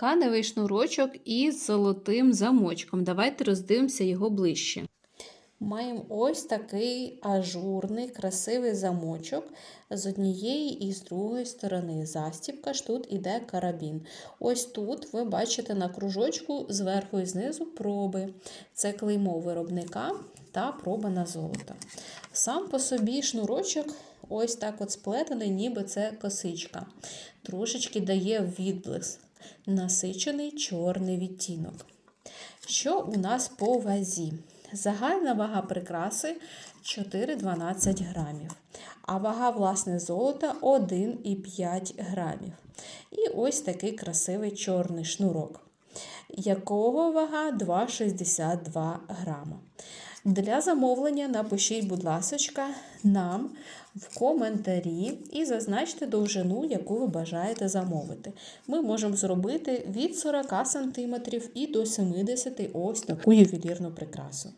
тканевий шнурочок із золотим замочком. Давайте роздивимося його ближче. Маємо ось такий ажурний, красивий замочок з однієї і з другої сторони. Застібка ж тут іде карабін. Ось тут ви бачите на кружочку зверху і знизу проби. Це клеймо виробника та проба на золото. Сам по собі шнурочок ось так от сплетений, ніби це косичка. Трошечки дає відблиск. Насичений чорний відтінок. Що у нас по вазі? Загальна вага прикраси 4,12 грамів, а вага власне золота 1,5 грамів. І ось такий красивий чорний шнурок, якого вага 2,62 грама. Для замовлення напишіть, будь ласка, нам в коментарі і зазначте довжину, яку ви бажаєте замовити. Ми можемо зробити від 40 см і до 70 ось таку ювелірну прикрасу.